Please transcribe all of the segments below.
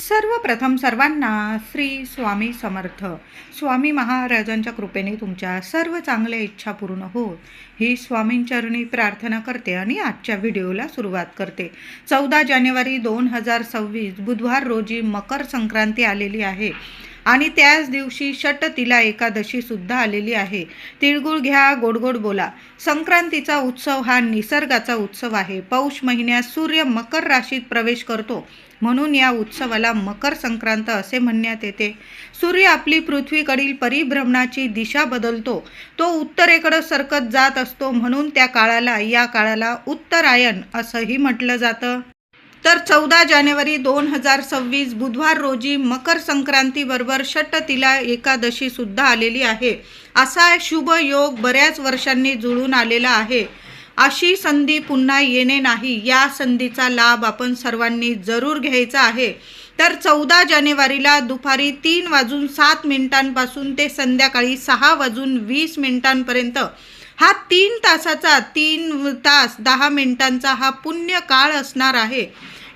सर्वप्रथम सर्वांना श्री स्वामी समर्थ. स्वामी महाराजांच्या कृपेने तुमच्या सर्व चांगल्या इच्छा पूर्ण होत ही स्वामींचरणी प्रार्थना करते आणि आजच्या व्हिडिओला सुरुवात करते. चौदा जानेवारी दोन हजार सव्वीस बुधवार रोजी मकर संक्रांती आलेली आहे आणि त्याच दिवशी षटतिला तिला एकादशीसुद्धा आलेली आहे. तिळगुळ घ्या गोडगोड बोला. संक्रांतीचा उत्सव हा निसर्गाचा उत्सव आहे. पौष महिन्यात सूर्य मकर राशीत प्रवेश करतो. म्हणून या उत्सवाला मकर संक्रांत असे म्हणण्यात येते. सूर्य आपली पृथ्वीकडील परिभ्रमणाची दिशा बदलतो. तो उत्तरेकडं सरकत जात असतो म्हणून त्या काळाला या काळाला उत्तरायण असंही म्हटलं जातं. तर चौदा जानेवारी दोन हजार सव्वीस बुधवार रोजी मकर संक्रांतीबरोबर षटतिला एकादशी सुद्धा आलेली आहे. असा शुभ योग बऱ्याच वर्षांनी जुळून आलेला आहे. अशी संधी पुन्हा येणे नाही. या संधीचा लाभ आपण सर्वांनी जरूर घ्यायचा आहे. तर चौदा जानेवारीला दुपारी तीन वाजून सात मिनिटांपासून ते संध्याकाळी सहा वाजून वीस मिनिटांपर्यंत हा तीन तासाचा तीन तास दहा मिनिटांचा हा पुण्य काळ असणार आहे.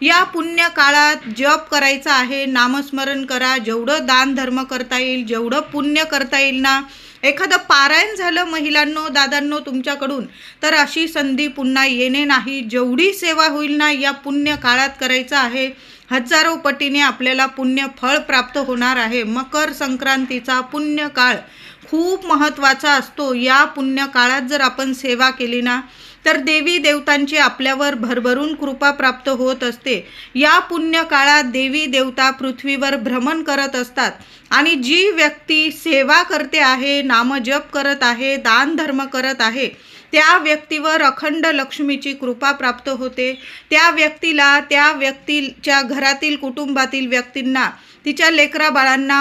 या पुण्य काळात जप करायचा आहे नामस्मरण करा. जेवढं दान धर्म करता येईल जेवढं पुण्य करता येईल ना एखादं पारायण झालं महिलांनो दादांनो तुमच्याकडून तर अशी संधी पुन्हा येणे नाही. जेवढी सेवा होईल ना या पुण्य काळात करायचं आहे. हजारो पटीने आपल्याला पुण्य फळ प्राप्त होणार आहे. मकर संक्रांतीचा पुण्य काळ खूप महत्त्वाचा असतो. या पुण्य काळात जर आपण सेवा केली ना तर देवी देवतांची आपल्यावर भरभरून कृपा प्राप्त होत असते. या पुण्य काळात देवी देवता पृथ्वीवर भ्रमण करत असतात आणि जी व्यक्ती सेवा करते आहे नामजप करत आहे दान धर्म करत आहे त्या व्यक्तीवर अखंड लक्ष्मीची कृपा प्राप्त होते. त्या व्यक्तीला त्या व्यक्तीच्या घरातील कुटुंबातील व्यक्तींना तिच्या लेकरा बाळांना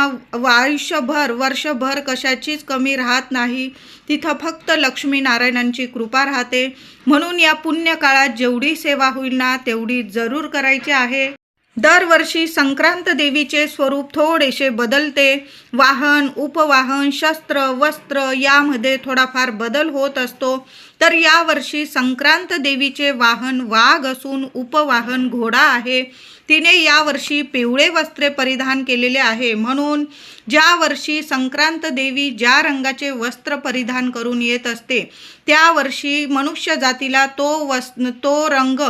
आयुष्यभर वर्षभर कशाचीच कमी राहत नाही. तिथं फक्त लक्ष्मीनारायणांची कृपा राहते. म्हणून या पुण्यकाळात जेवढी सेवा होईल ना तेवढी जरूर करायची आहे. दरवर्षी संक्रांत देवीचे स्वरूप थोडेसे बदलते. वाहन उपवाहन शस्त्र वस्त्र यामध्ये थोडाफार बदल होत असतो. तर यावर्षी संक्रांत देवीचे वाहन वाघ असून उपवाहन घोडा आहे. तिने यावर्षी पिवळे वस्त्रे परिधान केलेले आहे. म्हणून ज्या वर्षी संक्रांत देवी ज्या रंगाचे वस्त्र परिधान करून येत असते त्या वर्षी मनुष्य जातीला तो वस् तो रंग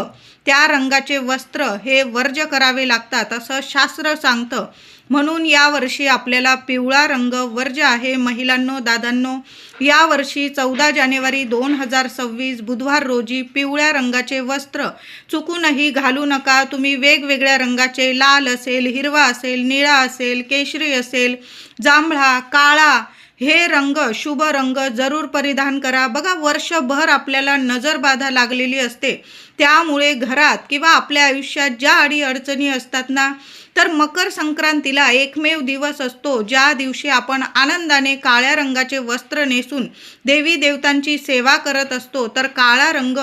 त्या रंगाचे वस्त्र हे वर्ज करावे लागतात असं शास्त्र सांगतं. म्हणून यावर्षी आपल्याला पिवळा रंग वर्ज आहे. महिलांनो दादांनो यावर्षी चौदा जानेवारी दोन हजार सव्वीस बुधवार रोजी पिवळ्या रंगाचे वस्त्र चुकूनही घालू नका. तुम्ही वेगवेगळ्या रंगाचे लाल असेल हिरवा असेल निळा असेल केशरी असेल जांभळा काळा हे रंग शुभ रंग जरूर परिधान करा. बघा वर्षभर आपल्याला नजरबाधा लागलेली असते. त्यामुळे घरात किंवा आपल्या आयुष्यात ज्या अडी अडचणी असतात ना तर मकर संक्रांतीला एकमेव दिवस असतो. ज्या दिवशी आपण आनंदाने काळ्या रंगाचे वस्त्र नेसून देवी देवतांची सेवा करत असतो तर काळा रंग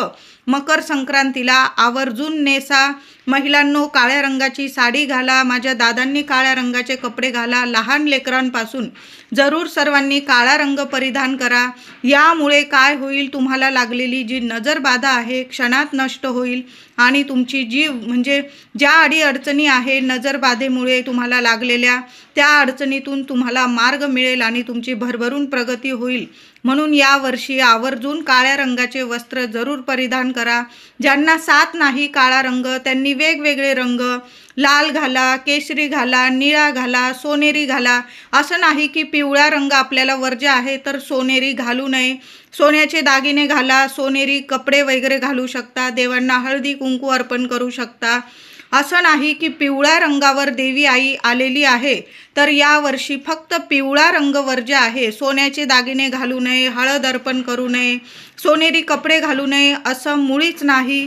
मकर संक्रांतीला आवर्जून नेसा महिलांनो काळ्या रंगाची साडी घाला माझ्या दादांनी काळ्या रंगाचे कपडे घाला लहान लेकरांपासून जरूर सर्वांनी काळा रंग परिधान करा. यामुळे काय होईल तुम्हाला लागलेली जी नजरबाधा आहे क्षणात नष्ट होईल आणि तुमची जी म्हणजे ज्या अडी अडचणी आहे नजरबाधेमुळे तुम्हाला लागलेल्या त्या अडचणीतून तुम्हाला मार्ग मिळेल आणि तुमची भरभरून प्रगती होईल. म्हणून यावर्षी आवर्जून काळ्या रंगाचे वस्त्र जरूर परिधान करा. ज्यांना साथ नाही काळा रंग त्यांनी वेगवेगळे रंग लाल घाला केशरी घाला निळा घाला सोनेरी घाला. असं नाही की पिवळा रंग आपल्याला वर्ज्य आहे तर सोनेरी घालू नये. सोन्याचे दागिने घाला सोनेरी कपडे वगैरे घालू शकता देवांना हळदी कुंकू अर्पण करू शकता. असं नाही की पिवळ्या रंगावर देवी आई आलेली आहे तर यावर्षी फक्त पिवळा रंग वर्ज्य आहे. सोन्याचे दागिने घालू नये हळद अर्पण करू नये सोनेरी कपडे घालू नये असं मुळीच नाही.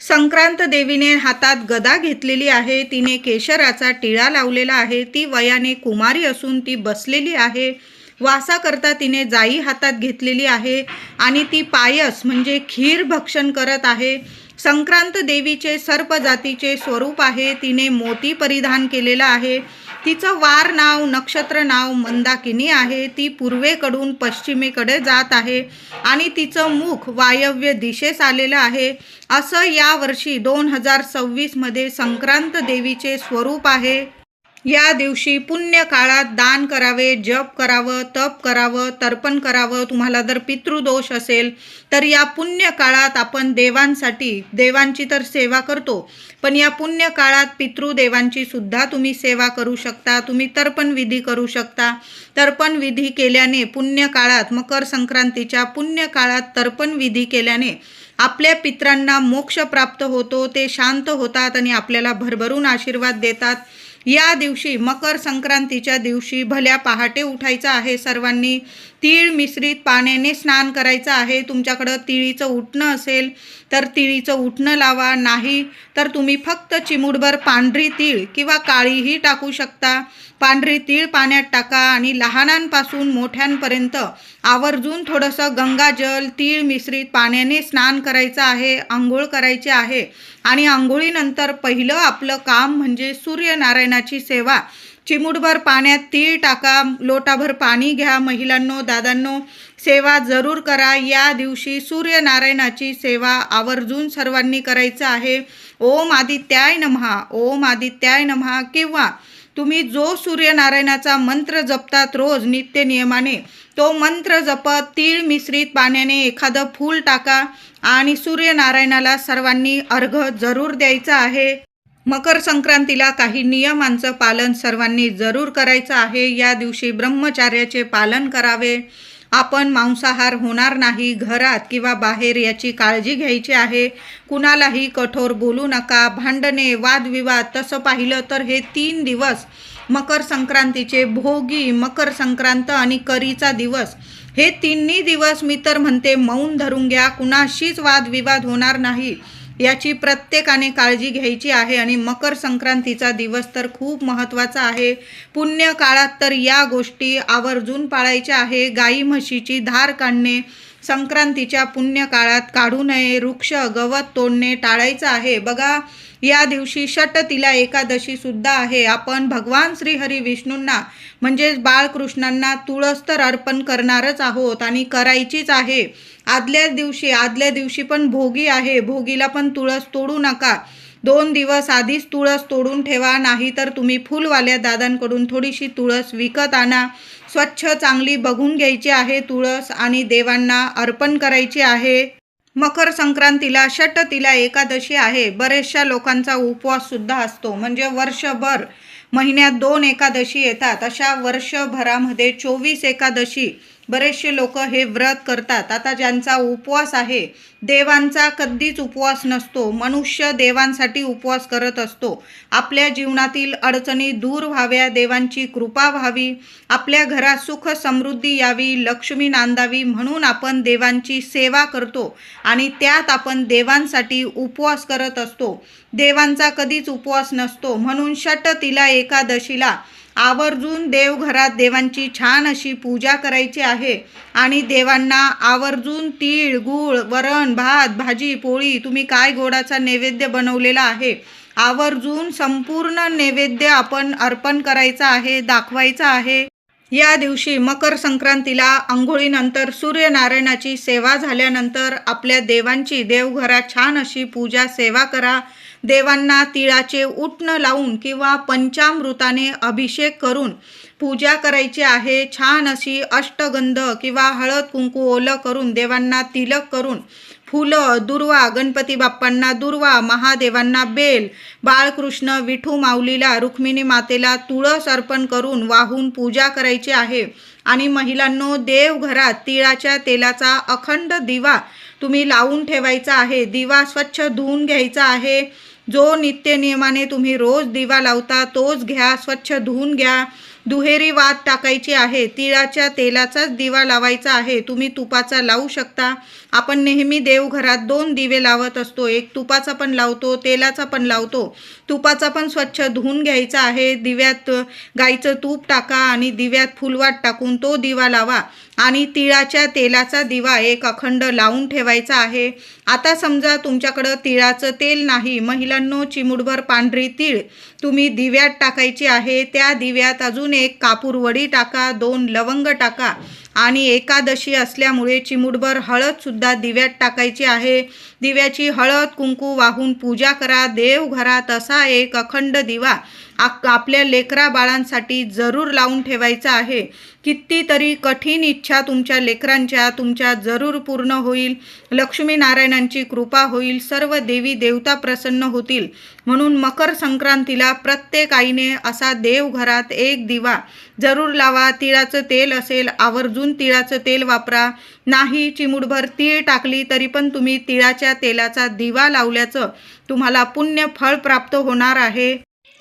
संक्रांत देवीने हातात गदा घेतलेली आहे तिने केशराचा टिळा लावलेला आहे ती वयाने कुमारी असून ती बसलेली आहे. वासाकरता तिने जाई हातात घेतलेली आहे आणि ती पायस म्हणजे खीर भक्षण करत आहे. संक्रांत देवीचे सर्प जातीचे स्वरूप आहे. तिने मोती परिधान केलेला आहे. तिचं वार नाव नक्षत्र नाव मंदाकिनी आहे. ती पूर्वेकडून पश्चिमेकडे जात आहे आणि तिचं मुख वायव्य दिशेस आलेलं आहे. असं यावर्षी दोन हजार सव्वीसमध्ये संक्रांत देवीचे स्वरूप आहे. या दिवशी पुण्य काळात दान करावे जप करावं तप करावं तर्पण करावं तुम्हाला जर पितृदोष असेल तर या पुण्य काळात आपण देवांसाठी देवांची तर सेवा करतो पण या पुण्य काळात पितृदेवांची सुद्धा तुम्ही सेवा करू शकता तुम्ही तर्पण विधी करू शकता. तर्पण विधी केल्याने पुण्य काळात मकर संक्रांतीच्या पुण्य काळात तर्पण विधी केल्याने आपल्या पित्रांना मोक्ष प्राप्त होतो ते शांत होतात आणि आपल्याला भरभरून आशीर्वाद देतात. या दिवशी मकर संक्रांतीच्या दिवशी भल्या पहाटे उठायचं आहे सर्वांनी. तीळ मिश्रित पाण्याने स्नान करायचं आहे. तुमच्याकडं तिळीचं उठणं असेल तर तिळीचं उठणं लावा. नाही तर तुम्ही फक्त चिमुडभर पांढरी तीळ किंवा काळीही टाकू शकता. पांढरी तीळ पाण्यात टाका आणि लहानांपासून मोठ्यांपर्यंत आवर्जून थोडंसं गंगाजल तीळ मिश्रित पाण्याने स्नान करायचं आहे आंघोळ करायची आहे. आणि आंघोळीनंतर पहिलं आपलं काम म्हणजे सूर्यनारायणाची सेवा. चिमूटभर पाण्यात तीळ टाका लोटाभर पाणी घ्या महिलांनो दादांनो सेवा जरूर करा. या दिवशी सूर्यनारायणाची सेवा आवर्जून सर्वांनी करायचं आहे. ओम आदित्याय नमहा ओम आदित्याय नमहा. किंवा तुम्ही जो सूर्यनारायणाचा मंत्र जपतात रोज नित्य नियमाने तो मंत्र जपत तीळ मिश्रित पाण्याने एखादं फूल टाका आणि सूर्यनारायणाला सर्वांनी अर्घ जरूर द्यायचा आहे. मकर संक्रांतीला काही नियमांचं पालन सर्वांनी जरूर करायचं आहे. या दिवशी ब्रह्मचार्याचे पालन करावे. आपण मांसाहार होणार नाही घरात किंवा बाहेर याची काळजी घ्यायची आहे. कुणालाही कठोर बोलू नका. भांडणे वादविवाद तसं पाहिलं तर हे तीन दिवस मकर संक्रांतीचे भोगी मकर संक्रांत आणि करीचा दिवस. हे तिन्ही दिवस मी तर म्हणते मौन धरून घ्या. कुणाशीच वादविवाद होणार नाही. याची प्रत्येकाने काळजी घ्यायची आहे आणि मकर संक्रांतीचा दिवस तर खूप महत्त्वाचा आहे. पुण्य काळात तर या गोष्टी आवर्जून पाळायच्या आहे. गाई म्हशीची धार काढणे संक्रांतीच्या पुण्य काळात काढू नये वृक्ष गवत तोडणे टाळायचं आहे. बघा या दिवशी षटतिला एकादशी सुद्धा आहे. आपण भगवान श्रीहरी विष्णूंना म्हणजेच बाळकृष्णांना तुळस तर अर्पण करणारच आहोत आणि करायचीच आहे. आदल्याच दिवशी आदल्या दिवशी पण भोगी आहे. भोगीला पण तुळस तोडू नका. दोन दिवस आधीच तुळस तोडून ठेवा नाही तर तुम्ही फुलवाल्या दादांकडून थोडीशी तुळस विकत आणा. स्वच्छ चांगली बघून घ्यायची आहे तुळस आणि देवांना अर्पण करायची आहे. मकर संक्रांतीला षटतीला एकादशी आहे. बरेचशा लोकांचा उपवास सुद्धा असतो. म्हणजे वर्षभर महिन्यात दोन एकादशी येतात. अशा वर्षभरामध्ये चोवीस एकादशी बरेचसे लोक हे व्रत करतात. आता ज्यांचा उपवास आहे देवांचा कधीच उपवास नसतो. मनुष्य देवांसाठी उपवास करत असतो. आपल्या जीवनातील अडचणी दूर व्हाव्या देवांची कृपा व्हावी आपल्या घरात सुख समृद्धी यावी लक्ष्मी नांदावी म्हणून आपण देवांची सेवा करतो आणि त्यात आपण देवांसाठी उपवास करत असतो. देवांचा कधीच उपवास नसतो. म्हणून षट तिला एकादशीला आवर्जून देवघरात देवांची छान अशी पूजा करायची आहे. आणि देवांना आवर्जून तीळ गूळ वरण भात भाजी पोळी तुम्ही काय गोडाचा नैवेद्य बनवलेला आहे? आवर्जून संपूर्ण नैवेद्य आपण अर्पण करायचा आहे दाखवायचा आहे. या दिवशी मकर संक्रांतीला आंघोळीनंतर सूर्यनारायणाची सेवा झाल्यानंतर आपल्या देवांची देवघरात छान अशी पूजा सेवा करा. देवांना तिळाचे उटणं लावून किंवा पंचामृताने अभिषेक करून पूजा करायची आहे. छान अशी अष्टगंध किंवा हळद कुंकू ओलं करून देवांना तिलक करून फुलं दुर्वा गणपती बाप्पांना दुर्वा महादेवांना बेल बाळकृष्ण विठू माऊलीला रुक्मिणी मातेला तुळस अर्पण करून वाहून पूजा करायची आहे. आणि महिलांनो देवघरात तिळाच्या तेलाचा अखंड दिवा तुम्ही लावून ठेवायचा आहे. दिवा स्वच्छ धुवून घ्यायचा आहे. जो नित्यनियमाने तुम्ही रोज दिवा लावता तोच घ्या स्वच्छ धुवून घ्या. दुहेरी वात टाकायची आहे. तिळाच्या तेलाचाच दिवा लावायचा आहे. तुम्ही तुपाचा लावू शकता. आपण नेहमी देवघरात दोन दिवे लावत असतो. एक तुपाचा पण लावतो तेलाचा पण लावतो. तुपाचा पण स्वच्छ धुवून घ्यायचा आहे. दिव्यात गाईचं तूप टाका आणि दिव्यात फुलवाट टाकून तो दिवा लावा आणि तिळाच्या तेलाचा दिवा एक अखंड लावून ठेवायचा आहे. आता समजा तुमच्याकडं तिळाचं तेल नाही. महिलांनो चिमुडभर पांढरी तीळ तुम्ही दिव्यात टाकायची आहे. त्या दिव्यात अजून एक कापूर वडी टाका दोन लवंग टाका आणि एकादशी असल्यामुळे चिमुडभर हळदसुद्धा दिव्यात टाकायची आहे. दिव्याची हळद कुंकू वाहून पूजा करा देवघरात असा एक अखंड दिवा आक आपल्या लेकरा बाळांसाठी जरूर लावून ठेवायचं आहे. कितीतरी कठीण इच्छा तुमच्या लेकरांच्या तुमच्या जरूर पूर्ण होईल. लक्ष्मीनारायणांची कृपा होईल. सर्व देवी देवता प्रसन्न होतील. म्हणून मकर संक्रांतीला प्रत्येक आईने असा देवघरात एक दिवा जरूर लावा. तिळाचं तेल असेल आवर्जून तिळाचं तेल वापरा. नाही चिमुडभर तीळ टाकली तरी पण तुम्ही तिळाच्या तेलाचा दिवा लावल्याचं तुम्हाला पुण्य फळ प्राप्त होणार आहे.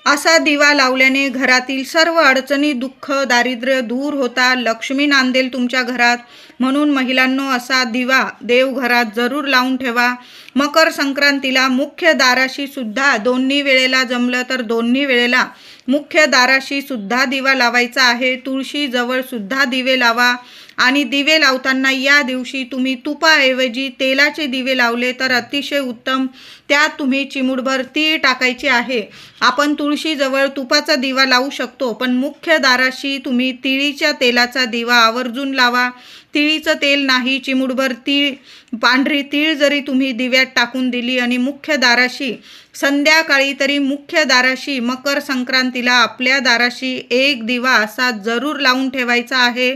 असा दिवा लावल्याने घरातील सर्व अडचणी दुःख दारिद्र्य दूर होता. लक्ष्मी नांदेल तुमच्या घरात म्हणून महिलांनो असा दिवा देवघरात जरूर लावून ठेवा. मकर संक्रांतीला मुख्य दाराशी सुद्धा दोन्ही वेळेला जमलं तर दोन्ही वेळेला मुख्य दाराशी सुद्धा दिवा लावायचा आहे. तुळशीजवळ सुद्धा दिवे लावा आणि दिवे लावताना या दिवशी तुम्ही तुपाऐवजी तेलाचे दिवे लावले तर अतिशय उत्तम. त्यात तुम्ही चिमुडभर तीळ टाकायची आहे. आपण तुळशीजवळ तुपाचा दिवा लावू शकतो पण मुख्य दाराशी तुम्ही तिळीच्या तेलाचा दिवा आवर्जून लावा. तिळीचं तेल नाही चिमुडभर तीळ पांढरी तीळ जरी तुम्ही दिव्यात टाकून दिली आणि मुख्य दाराशी संध्याकाळी तरी मुख्य दाराशी मकर संक्रांतीला आपल्या दाराशी एक दिवा असा जरूर लावून ठेवायचा आहे.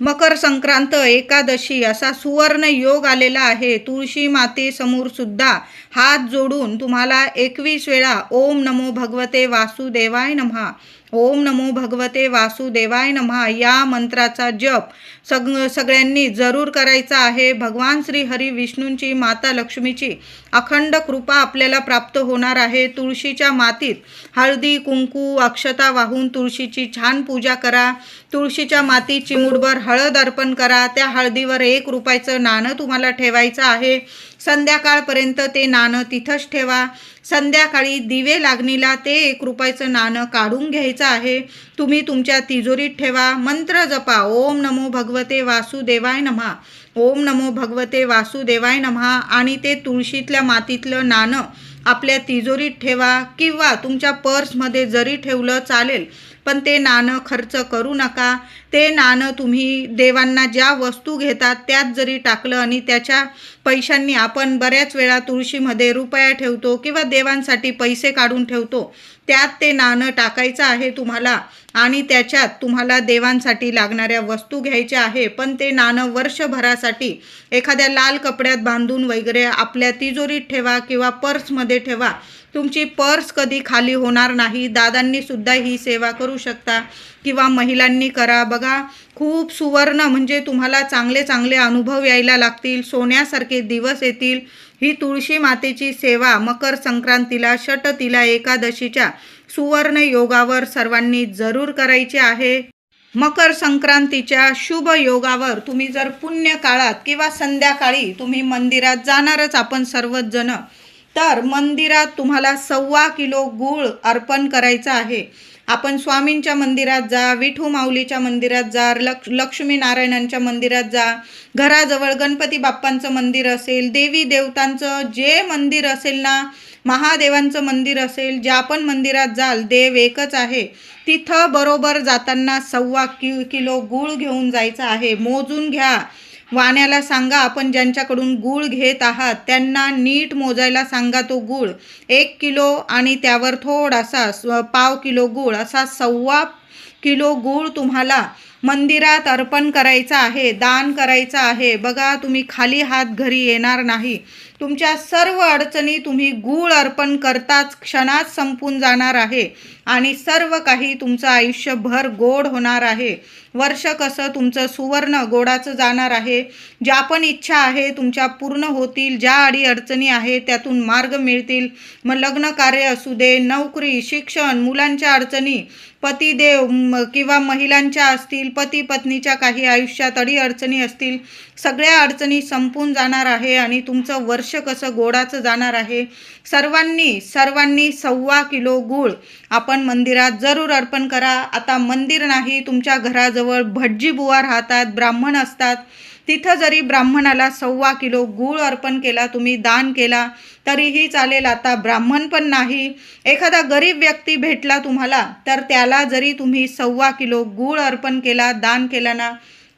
मकर संक्रांत एकादशी असा सुवर्ण योग आलेला आहे. तुळशी मातेसमोर सुद्धा हात जोडून तुम्हाला एकवीस वेळा ओम नमो भगवते वासुदेवाय नमहा. ओम नमो भगवते वासुदेवाय नमहा या मंत्राचा जप सग सगळ्यांनी जरूर करायचा आहे. भगवान श्री हरी विष्णूंची माता लक्ष्मीची अखंड कृपा आपल्याला प्राप्त होणार आहे. तुळशीच्या मातीत हळदी कुंकू अक्षता वाहून तुळशीची छान पूजा करा. तुळशीच्या मातीत चिमुडभर हळद अर्पण करा. त्या हळदीवर एक रुपयाचं नाणं तुम्हाला ठेवायचं आहे. संध्याकाळपर्यंत ते नाणं तिथंच ठेवा. संध्याकाळी दिवे लागणीला ते एक रुपयाचं नाणं काढून घ्यायचं आहे. तुम्ही तुमच्या तिजोरीत ठेवा. मंत्र जपा. ओम नमो भगवते वासुदेवाय नमहा ओम नमो भगवते वासुदेवाय नमहा. आणि ते तुळशीतल्या मातीतलं नाणं आपल्या तिजोरीत ठेवा किंवा तुमच्या पर्समध्ये जरी ठेवलं चालेल पण ते नाणं खर्च करू नका. ते नाणं तुम्ही देवांना ज्या वस्तू घेतात त्यात जरी टाकलं आणि त्याच्या पैशांनी आपण बऱ्याच वेळा तुळशीमध्ये रुपया ठेवतो किंवा देवांसाठी पैसे काढून ठेवतो त्यात ते नाणं टाकायचं आहे तुम्हाला आणि त्याच्यात तुम्हाला देवांसाठी लागणाऱ्या वस्तू घ्यायच्या आहे. पण ते नाणं वर्षभरासाठी एखाद्या लाल कपड्यात बांधून वगैरे आपल्या तिजोरीत ठेवा किंवा पर्समध्ये ठेवा. तुमची पर्स कधी खाली होणार नाही दादांनी सुद्धा ही सेवा करू शकता किंवा महिलांनी करा. बघा खूप सुवर्ण म्हणजे तुम्हाला चांगले चांगले अनुभव यायला लागतील सोन्यासारखे दिवस येतील. ही तुळशी मातेची सेवा मकर संक्रांतीला षटतीला एकादशीच्या सुवर्ण योगावर सर्वांनी जरूर करायची आहे. मकर संक्रांतीच्या शुभ योगावर तुम्ही जर पुण्य काळात किंवा संध्याकाळी तुम्ही मंदिरात जाणारच आपण सर्वच जण तर मंदिरात तुम्हाला सव्वा किलो गूळ अर्पण करायचं आहे. आपण स्वामींच्या मंदिरात जा विठू माऊलीच्या मंदिरात जा लक्ष लक्ष्मीनारायणांच्या मंदिरात जा घराजवळ गणपती बाप्पांचं मंदिर असेल देवी देवतांचं जे मंदिर असेल ना महादेवांचं मंदिर असेल ज्या पण मंदिरात जाल देव एकच आहे. तिथं बरोबर जाताना सव्वा कि किलो गूळ घेऊन जायचं आहे. मोजून घ्या. वाण्याला सांगा आपण ज्यांच्याकडून गूळ घेत आहात त्यांना नीट मोजायला सांगा तो गूळ. एक किलो आणि त्यावर थोडासा पाव किलो गूळ असा सव्वा किलो गूळ तुम्हाला मंदिरात अर्पण करायचं आहे दान करायचं आहे. बघा तुम्ही खाली हात घरी येणार नाही. तुमच्या सर्व अडचणी तुम्ही गूळ अर्पण करताच क्षणात संपून जाणार आहे. आणि सर्व काही तुमचं आयुष्यभर गोड होणार आहे. वर्ष कसं तुमचं सुवर्ण गोडाचं जाणार आहे. ज्या पण इच्छा आहे तुमच्या पूर्ण होतील. ज्या अडी अडचणी आहे त्यातून मार्ग मिळतील. मग लग्न कार्य असू दे नोकरी शिक्षण मुलांच्या अडचणी पतिदेव म, किंवा महिलांच्या असतील पती पत्नीच्या काही आयुष्यात अडीअडचणी असतील सगळ्या अडचणी संपून जाणार आहे आणि तुमचं वर्ष कसं गोडाचं जाणार आहे. सर्वांनी सर्वांनी सव्वा किलो गूळ आपण मंदिरात जरूर अर्पण करा. आता मंदिर नाही तुमच्या घराजवळ भटजी बुवा राहतात ब्राह्मण असतात. तिथं जरी ब्राह्मणाला सव्वा किलो गूळ अर्पण केला तुम्ही दान केला तरीही चालेल. आता ब्राह्मण पण नाही. एखादा गरीब व्यक्ती भेटला तुम्हाला तर त्याला जरी तुम्ही सव्वा किलो गूळ अर्पण केला दान केला ना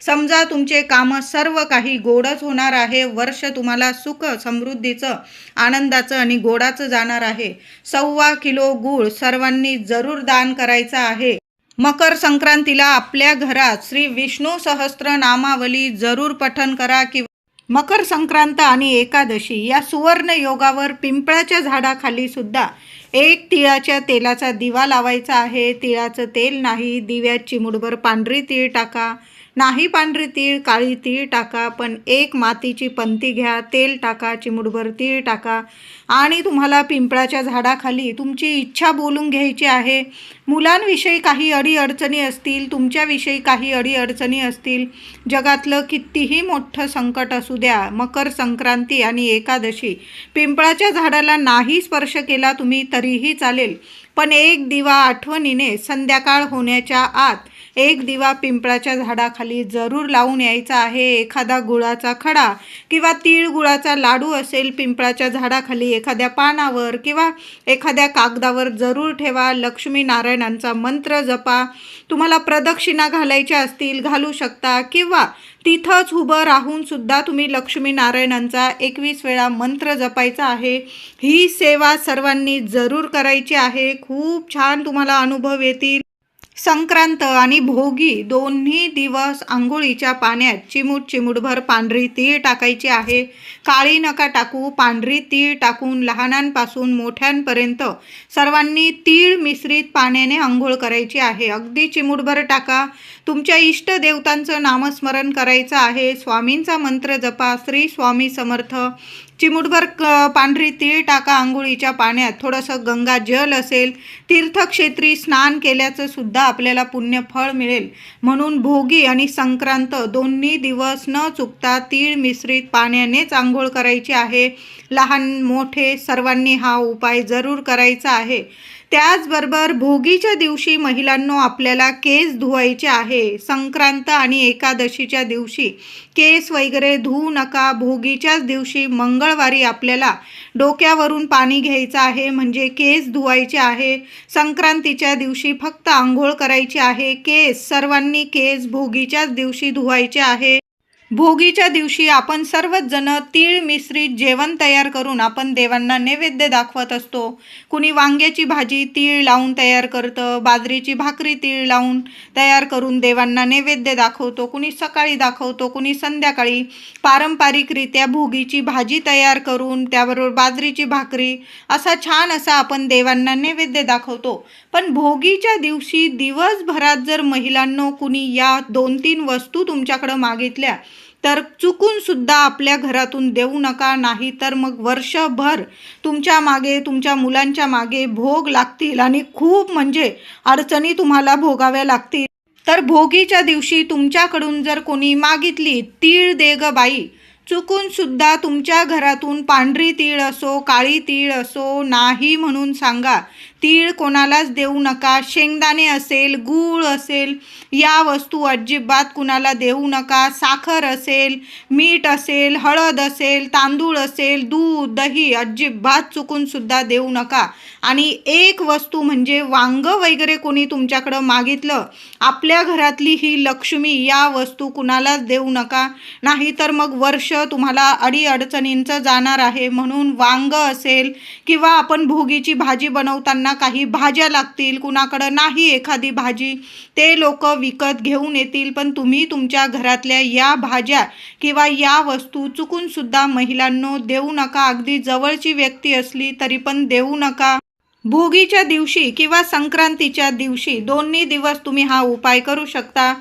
समजा तुमचे कामं सर्व काही गोडच होणार आहे वर्ष तुम्हाला सुख समृद्धीचं आनंदाचं आणि गोडाचं जाणार आहे. सव्वा किलो गूळ सर्वांनी जरूर दान करायचं आहे. मकर संक्रांतीला आपल्या घरात श्री विष्णू सहस्त्र नामावली जरूर पठन करा किंवा मकर संक्रांत आणि एकादशी या सुवर्ण योगावर पिंपळाच्या झाडाखाली सुद्धा एक तिळाच्या तेलाचा दिवा लावायचा आहे. तिळाचं तेल नाही दिव्यात चिमुडभर पांढरी तीळ टाका. नाही पांढरी तीळ काळी तीळ टाका पण एक मातीची पंती घ्या तेल टाका चिमुडभर तीळ टाका. आणि तुम्हाला पिंपळाच्या झाडाखाली तुमची इच्छा बोलून घ्यायची आहे. मुलांविषयी काही अडीअडचणी असतील तुमच्याविषयी काही अडीअडचणी असतील जगातलं कितीही मोठं संकट असू द्या मकर संक्रांती आणि एकादशी पिंपळाच्या झाडाला नाही स्पर्श केला तुम्ही तरीही चालेल. पण एक दिवा आठवणीने संध्याकाळ होण्याच्या आत एक दिवा पिंपळाच्या झाडाखाली जरूर लावून यायचा आहे. एखादा गुळाचा खडा किंवा तीळ गुळाचा लाडू असेल पिंपळाच्या झाडाखाली एखाद्या पानावर किंवा एखाद्या कागदावर जरूर ठेवा. लक्ष्मी नारायणांचा मंत्र जपा. तुम्हाला प्रदक्षिणा घालायच्या असतील घालू शकता किंवा तिथंच उभं राहून सुद्धा तुम्ही लक्ष्मी नारायणांचा एकवीस वेळा मंत्र जपायचा आहे. ही सेवा सर्वांनी जरूर करायची आहे. खूप छान तुम्हाला अनुभव येतील. संक्रांत आणि भोगी दोन्ही दिवस आंघोळीच्या पाण्यात चिमूट चिमूटभर पांढरी तीळ टाकायची आहे. काळी नका टाकू पांढरी तीळ टाकून लहानांपासून मोठ्यांपर्यंत सर्वांनी तीळ मिश्रित पाण्याने आंघोळ करायची आहे. अगदी चिमूटभर टाका. तुमच्या इष्ट देवतांचं नामस्मरण करायचं आहे. स्वामींचा मंत्र जपा. श्री स्वामी समर्थ. चिमूटभर क पांढरी तीळ टाका आंघोळीच्या पाण्यात. थोडंसं गंगा जल असेल तीर्थक्षेत्री स्नान केल्याचं सुद्धा आपल्याला पुण्य फळ मिळेल. म्हणून भोगी आणि संक्रांत दोन्ही दिवस न चुकता तीळ मिश्रित पाण्यानेच आंघोळ करायची आहे. लहान मोठे सर्वांनी हा उपाय जरूर करायचा आहे. त्याचबरोबर भोगीच्या दिवशी महिलांनो आपल्याला केस धुवायचे आहे. संक्रांत आणि एकादशीच्या दिवशी केस वगैरे धुवू नका. भोगीच्याच दिवशी मंगळवारी आपल्याला डोक्यावरून पाणी घ्यायचं आहे. म्हणजे केस धुवायचे आहे. संक्रांतीच्या दिवशी फक्त आंघोळ करायची आहे. केस सर्वांनी केस भोगीच्याच दिवशी धुवायचे आहे. भोगीच्या दिवशी आपण सर्वच जण तीळ मिश्रित जेवण तयार करून आपण देवांना नैवेद्य दाखवत असतो. कुणी वांग्याची भाजी तीळ लावून तयार करतं बाजरीची भाकरी तीळ लावून तयार करून देवांना नैवेद्य दाखवतो कुणी सकाळी दाखवतो कुणी संध्याकाळी. पारंपरिकरित्या भोगीची भाजी तयार करून त्याबरोबर बाजरीची भाकरी असा छान असा आपण देवांना नैवेद्य दाखवतो. पण भोगीच्या दिवशी दिवसभरात जर महिलांनो कुणी या दोन तीन वस्तू तुमच्याकडं मागितल्या तर चुकून सुद्धा आपल्या घरातून देऊ नका नाही तर मग वर्षभर तुमच्या मागे तुमच्या मुलांच्या मागे भोग लागतील आणि खूप म्हणजे अडचणी तुम्हाला भोगाव्या लागतील. तर भोगीच्या दिवशी तुमच्याकडून जर कोणी मागितली तीळ दे ग बाई. चुकून सुद्धा तुमच्या घरातून पांढरी तीळ असो काळी तीळ असो नाही म्हणून सांगा. तीळ कोणालाच देऊ नका शेंगदाणे असेल गूळ असेल या वस्तू अजिबात कुणाला देऊ नका. साखर असेल मीठ असेल हळद असेल तांदूळ असेल दूध दही अजिबात चुकूनसुद्धा देऊ नका. आणि एक वस्तू म्हणजे वांग वगैरे कोणी तुमच्याकडं मागितलं आपल्या घरातली ही लक्ष्मी या वस्तू कुणालाच देऊ नका. नाहीतर मग वर्ष तुम्हाला अडीअडचणींचं जाणार आहे. म्हणून वांग असेल किंवा आपण भोगीची भाजी बनवताना काही भाज्या लागतील कुणाकडं नाही एखादी भाजी ते लोक विकत घेऊन येतील. पण तुम्ही तुमच्या घरातल्या या भाज्या किंवा या वस्तू चुकून सुद्धा महिलांनो देऊ नका. अगदी जवळची व्यक्ती असली तरी पण देऊ नका. भोगीच्या दिवशी किंवा संक्रांतीच्या दिवशी दोन्ही दिवस तुम्ही हा उपाय करू शकता.